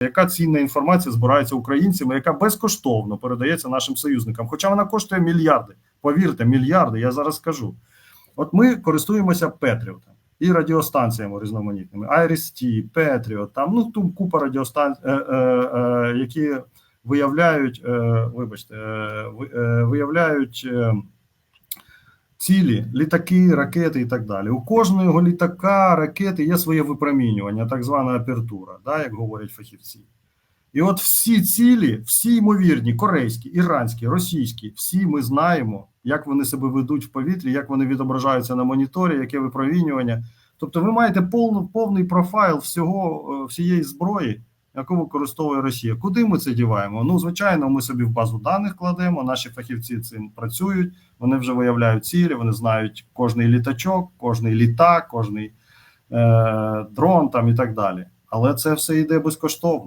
яка цінна інформація збирається українцями, яка безкоштовно передається нашим союзникам. Хоча вона коштує мільярди. Повірте, мільярди. Я зараз скажу. От ми користуємося Петріотом і радіостанціями різноманітними. IRIS-T, Patriot, там ну тут купа радіостанцій, е, е, е, які виявляють, е, вибачте, е, е, виявляють. Е, Цілі, літаки, ракети і так далі. У кожного літака, ракети є своє випромінювання, так звана апертура, да, як говорять фахівці. І от всі цілі, всі ймовірні, корейські, іранські, російські, всі ми знаємо, як вони себе ведуть в повітрі, як вони відображаються на моніторі, яке випромінювання. Тобто ви маєте повну, повний профайл всього, е, всієї зброї, яку використовує Росія. Куди ми це діваємо? Ну, звичайно, ми собі в базу даних кладемо, наші фахівці цим працюють, вони вже виявляють цілі, вони знають кожний літачок, кожний літак, кожний е, дрон там і так далі. Але це все йде безкоштовно.